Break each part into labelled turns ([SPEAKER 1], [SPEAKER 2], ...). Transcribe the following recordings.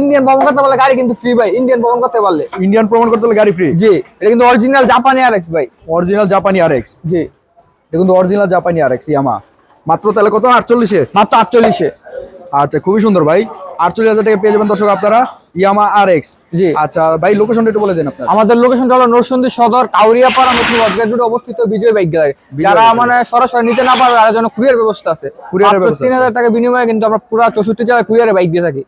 [SPEAKER 1] Indian ভ্রমণ করতে পারলে গাড়ি কিন্তু ফ্রি ভাই ইন্ডিয়ান ভ্রমণ করতে পারলে।
[SPEAKER 2] ইন্ডিয়ান করতে গাড়ি ফ্রি
[SPEAKER 1] জি এটা কিন্তু অরিজিনাল জাপানি আর ভাই।
[SPEAKER 2] অরিজিনাল জাপানি আর এক্স
[SPEAKER 1] জি।
[SPEAKER 2] দেখুন অরিজিনাল জাপানি আর এক্স ইয়ামা। মাত্র তাহলে কত? আটচল্লিশে?
[SPEAKER 1] মাত্র আটচল্লিশে।
[SPEAKER 2] আচ্ছা খুবই সুন্দর ভাই। আটচল্লিশ হাজার টাকা পেয়ে যাবেন দর্শক আপনারা। Yamaha R X
[SPEAKER 1] G.
[SPEAKER 2] আচ্ছা ভাই লোকেশনটা একটু বলে দেন আপনার।
[SPEAKER 1] আমাদের লোকেশনটা হলো নরসিংদী সদর কাউরিয়াপাড়া নতুন অবস্থিত বিজয় বাইক গ্যালারি। যারা মানে সরাসরি নিতে না পারবে তাদের জন্য কুরিয়ার ব্যবস্থা আছে।
[SPEAKER 2] ব্যবস্থা
[SPEAKER 1] তিন হাজার টাকা বিনিময়ে কিন্তু আমরা পুরো চৌষট্টি জেলায় কুরিয়ারে বাইক দিয়ে থাকি।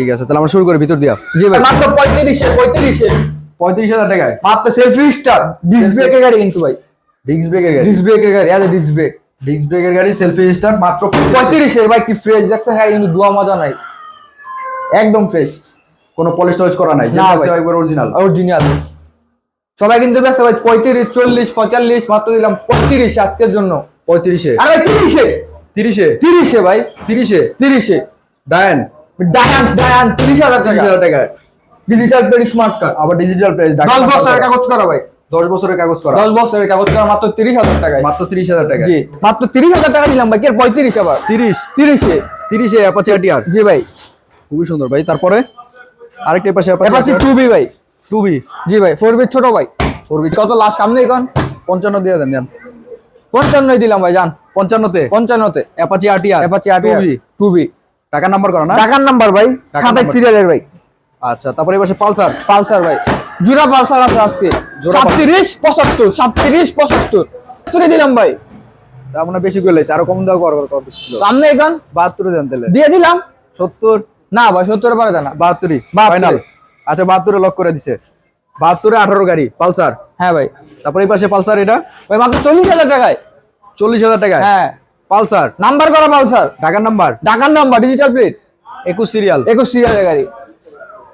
[SPEAKER 2] ঠিক আছে তাহলে আমরা শুরু করি ভিতর দিয়া।
[SPEAKER 1] জি ভাই। মাত্র পঁয়ত্রিশে পঁয়ত্রিশে।
[SPEAKER 2] পঁয়ত্রিশ হাজার টাকায়?
[SPEAKER 1] মাত্র সেলফি স্টার ডিস্ক ব্রেকের গাড়ি কিন্তু ভাই।
[SPEAKER 2] ডিস্ক ব্রেকের গাড়ি?
[SPEAKER 1] ডিস্ক ব্রেকের গাড়ি আজ ডিস্ক ব্রেক
[SPEAKER 2] ডিস্ক ব্রেকের গাড়ি সেলফি স্টার্ট মাত্র
[SPEAKER 1] পঁয়ত্রিশে। ভাই কি ফ্রেশ দেখছেন গাড়ি কিন্তু দোয়া মজা নাই। একদম ফ্রেশ
[SPEAKER 2] কোনো পলিশ টলিশ করা নাই আছে
[SPEAKER 1] ভাই।
[SPEAKER 2] একবার অরিজিনাল
[SPEAKER 1] অরিজিনাল সবাই কিন্তু ব্যস্ত ভাই পঁয়ত্রিশ চল্লিশ পঁয়তাল্লিশ মাত্র দিলাম পঁয়ত্রিশ আজকের জন্য।
[SPEAKER 2] পঁয়ত্রিশে।
[SPEAKER 1] আরে ভাই তিরিশে।
[SPEAKER 2] তিরিশে।
[SPEAKER 1] তিরিশে ভাই।
[SPEAKER 2] তিরিশে।
[SPEAKER 1] তিরিশে।
[SPEAKER 2] ডায়ন
[SPEAKER 1] ডায়ান ডায়ান তিরিশ হাজার
[SPEAKER 2] তিরিশ
[SPEAKER 1] টাকা
[SPEAKER 2] হাজার টাকায়
[SPEAKER 1] ডিজিটাল পেড স্মার্ট কার্ড
[SPEAKER 2] আবার ডিজিটাল প্রাইস
[SPEAKER 1] দশ বছরের কাগজ করা ভাই।
[SPEAKER 2] দশ বছরের কাগজ করা।
[SPEAKER 1] দশ বছরের কাগজ করা মাত্র তিরিশ হাজার টাকায়।
[SPEAKER 2] মাত্র তিরিশ হাজার টাকা
[SPEAKER 1] জি মাত্র তিরিশ হাজার টাকা দিলাম ভাই। কি পঁয়ত্রিশ আবার?
[SPEAKER 2] তিরিশ।
[SPEAKER 1] তিরিশে।
[SPEAKER 2] তিরিশে অ্যাপাচি আটিয়ার
[SPEAKER 1] জি ভাই।
[SPEAKER 2] খুবই সুন্দর ভাই। তারপরে? আরেকটা পাশে অ্যাপাচি
[SPEAKER 1] টু বি ভাই।
[SPEAKER 2] টুবি
[SPEAKER 1] জি ভাই ফোর বি ছোট ভাই। ফোর বি কত লাস্ট সামনে এখন?
[SPEAKER 2] পঞ্চান্ন দিয়ে দেন দেন।
[SPEAKER 1] পঞ্চান্নই দিলাম ভাই জান
[SPEAKER 2] পঞ্চান্নতে।
[SPEAKER 1] পঞ্চান্নতে।
[SPEAKER 2] অ্যাপাচি আটিয়ার
[SPEAKER 1] এপাচি আট
[SPEAKER 2] টুবি
[SPEAKER 1] টু বি
[SPEAKER 2] টাকা নাম্বার করা না?
[SPEAKER 1] টাকার নাম্বার ভাই সাতাশ। সিরিয়ালের ভাই।
[SPEAKER 2] আচ্ছা তারপরে পাশে পালসার।
[SPEAKER 1] পালসার ভাই। জোড়া পালসার আছে আজকে। সাতত্রিশ পঁচাত্তর সাতত্রিশ পঁচাত্তর। তুলে দিলাম ভাই।
[SPEAKER 2] তার মানে বেশি করে লাইছে আরও কম দাও কর কর ছিল।
[SPEAKER 1] আপনি এখন
[SPEAKER 2] বাহাত্তরে দেন তাহলে।
[SPEAKER 1] দিয়ে দিলাম।
[SPEAKER 2] সত্তর?
[SPEAKER 1] না ভাই সত্তর পারে জানা
[SPEAKER 2] বাহাত্তরই।
[SPEAKER 1] বাহাত্তরে।
[SPEAKER 2] ফাইনাল আচ্ছা বাহাত্তরে লক করে দিছে। বাহাত্তরে আঠারো গাড়ি পালসার।
[SPEAKER 1] হ্যাঁ ভাই।
[SPEAKER 2] তারপরে এই পাশে পালসার এটা?
[SPEAKER 1] ভাই মাত্র চল্লিশ হাজার টাকায়।
[SPEAKER 2] চল্লিশ হাজার টাকা
[SPEAKER 1] হ্যাঁ।
[SPEAKER 2] পালসার।
[SPEAKER 1] নাম্বার করা পালসার।
[SPEAKER 2] ঢাকার নাম্বার।
[SPEAKER 1] ঢাকার নাম্বার ডিজিটাল প্লেট
[SPEAKER 2] একুশ সিরিয়াল
[SPEAKER 1] একুশ সিরিয়ালের গাড়ি।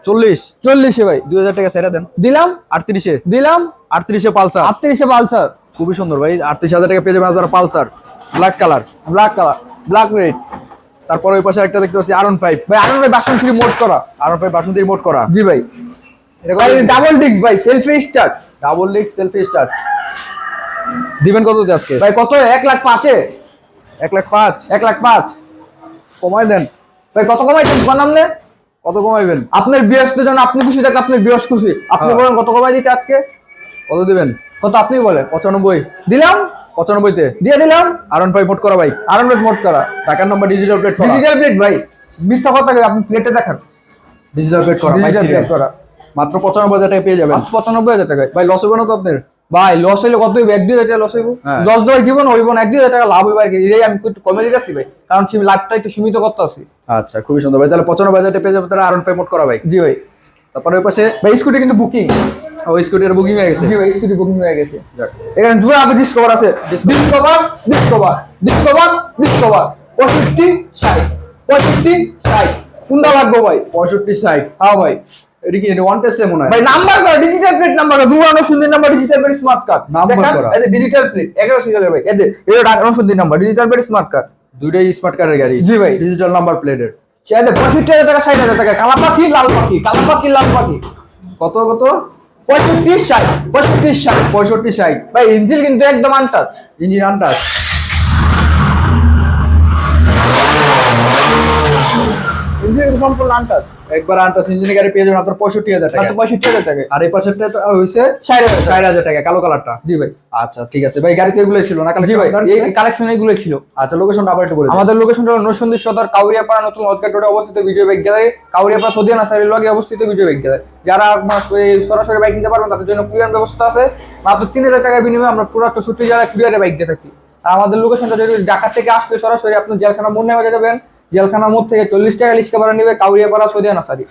[SPEAKER 2] চল্লিশ।
[SPEAKER 1] চল্লিশে ভাই।
[SPEAKER 2] দুই হাজার টাকা সেরা দেন।
[SPEAKER 1] দিলাম।
[SPEAKER 2] আটত্রিশে।
[SPEAKER 1] দিলাম।
[SPEAKER 2] আটত্রিশে পালসার।
[SPEAKER 1] আটত্রিশে পালসার।
[SPEAKER 2] খুবই সুন্দর ভাই। আটত্রিশ হাজার টাকা পেয়ে যাবেন আপনারা Pulsar. Black colour
[SPEAKER 1] black colour black red
[SPEAKER 2] তারপরে ওই পাশে একটা দেখতে পাচ্ছি আর ফাইভ
[SPEAKER 1] ভাই আনন্দ ভাই বাসন ফ্রি মোড করা।
[SPEAKER 2] আর ফাইভ বাসন্তী রিমোট করা।
[SPEAKER 1] জি ভাই। ডাবল ডিস্ক ভাই সেলফি স্টার্ট
[SPEAKER 2] ডাবল লিক সেলফি স্টার্ট দিবেন কত আজকে?
[SPEAKER 1] ভাই কত? এক লাখ পাঁচে।
[SPEAKER 2] এক লাখ পাঁচ।
[SPEAKER 1] এক লাখ পাঁচ।
[SPEAKER 2] কমাই দেন।
[SPEAKER 1] ভাই কত কমাইছেন? বানামনে
[SPEAKER 2] কত কমাইবেন?
[SPEAKER 1] আপনার বৃহস্পতি যখন আপনি খুশি থাকলে আপনার বৃহস্প খুশি। আপনি
[SPEAKER 2] হ্যাঁ।
[SPEAKER 1] বলেন কত কমাই দিতে আজকে?
[SPEAKER 2] কত দিবেন?
[SPEAKER 1] কত আপনি বলেন।
[SPEAKER 2] পঁচানব্বই।
[SPEAKER 1] দিলাম?
[SPEAKER 2] পঁচানব্বইতে।
[SPEAKER 1] দিয়ে দিলাম?
[SPEAKER 2] আর ফাইভ মোট করা ভাই।
[SPEAKER 1] আনন্দ মোড করা।
[SPEAKER 2] টাকার number digital plate
[SPEAKER 1] digital plate ভাই মিথ্যা কথা আপনি প্লেটে দেখান।
[SPEAKER 2] ডিজিটাল প্লেট করা
[SPEAKER 1] করা।
[SPEAKER 2] মাত্র পঁচানব্বই হাজার টাকা পেয়ে যাবেন।
[SPEAKER 1] পঁচানব্বই হাজার টাকায়।
[SPEAKER 2] ভাই লস হবে না তো আপনার?
[SPEAKER 1] ভাই লস হইলে কত হইব এক দুই হাজার টাকা লস হইব।
[SPEAKER 2] হ্যাঁ।
[SPEAKER 1] দশ দশ জীবন হইব না এক দুই হাজার টাকা লাভ হইব আর কি। এটাই আমি একটু কমে দিতেছি ভাই কারণ লাইফটা একটু সীমিত করতে আছি।
[SPEAKER 2] আচ্ছা খুবই সুন্দর ভাই। তাহলে পঁচানব্বই হাজার পেয়ে যাবেন তারা আর ফাইভ মোট করা ভাই?
[SPEAKER 1] জি ভাই।
[SPEAKER 2] তারপরে ওই পাশে
[SPEAKER 1] ভাই স্কুটি কিন্তু বুকিং
[SPEAKER 2] ওই স্কুটির বুকিং হয়ে গেছে।
[SPEAKER 1] জি ভাই স্কুটি বুকিং হয়ে গেছে। এখানে দুটো আপনি ডিসকভার আছে। ডিসকভার ডিসকভার ডিসকভার ডিসকভার পঁয়ষট্টি ষাট। পঁয়ষট্টি ষাট। কোনটা লাগবে ভাই?
[SPEAKER 2] পঁয়ষট্টি সাইড
[SPEAKER 1] হ্যাঁ ভাই।
[SPEAKER 2] এটা কি ওয়ান টেস্টে মনে হয়?
[SPEAKER 1] ভাই নাম্বার করা ডিজিটাল প্লেট নাম্বার দু আনো সুন্দর number digital plate smart card
[SPEAKER 2] Number করা।
[SPEAKER 1] এতে ডিজিটাল প্লেট এগারো সিরিয়ালের ভাই এতে এটা আনো সুন্দর number digital plate smart card
[SPEAKER 2] দুইটাই স্মার্ট কারের গাড়ি।
[SPEAKER 1] জি ভাই।
[SPEAKER 2] ডিজিটাল নাম্বার প্লেটের
[SPEAKER 1] সেটা পঁয়ষট্টি হাজার টাকা ষাট হাজার টাকা কালা পাখি লাল পাখি কালা পাখি লাল পাখি।
[SPEAKER 2] কত কত?
[SPEAKER 1] পঁয়ষট্টি ষাট পঁয়ষট্টি ষাট।
[SPEAKER 2] পঁয়ষট্টি সাইড
[SPEAKER 1] ভাই ইঞ্জিল কিন্তু একদম আনটাচ
[SPEAKER 2] ইঞ্জিন আনটাস
[SPEAKER 1] সম্পূর্ণ
[SPEAKER 2] একবার আনটাস ইঞ্জিনের গাড়ি পেয়ে যাবেন আপনার পঁয়ষট্টি হাজার টাকা।
[SPEAKER 1] পঁয়ষট্টি হাজার টাকা।
[SPEAKER 2] আর এই পাশেরটা হয়েছে
[SPEAKER 1] ষাট হাজার
[SPEAKER 2] টাকা। কালো কালারটা।
[SPEAKER 1] জি ভাই।
[SPEAKER 2] আচ্ছা ঠিক আছে। ভাই গাড়ি তো এগুলোই ছিল না?
[SPEAKER 1] জি ভাই এই কালেকশন এগুলো ছিল।
[SPEAKER 2] আচ্ছা লোকেশন আবার একটু বলে
[SPEAKER 1] আমাদের লোকেশনটা নরসিংদী সদর কাউরিয়াপাড়া নতুন অজগার রোডে অবস্থিত বিজয় বাইক গ্যালারি। কাউরিয়াপাড়া সদিয়া নাসারির লগে অবস্থিত বিজয় বাইক গ্যালারি। যারা সরাসরি বাইক নিতে পারবেন তাদের জন্য কুরিয়ার ব্যবস্থা আছে। মাত্র তিন হাজার টাকার বিনিময়ে আমরা পুরো চৌষট্টি জেলায় কুরিয়ারে বাইক দিয়ে থাকি। আমাদের লোকেশনটা যদি ঢাকা থেকে আসতে সরাসরি আপনি জেলখানা মোড় নেওয়া যাবেন জেলখানা মোড় থেকে চল্লিশ টাকা লিস্কা ভাড়া নেবে কাউরিয়াপাড়া সোজা নাসারি।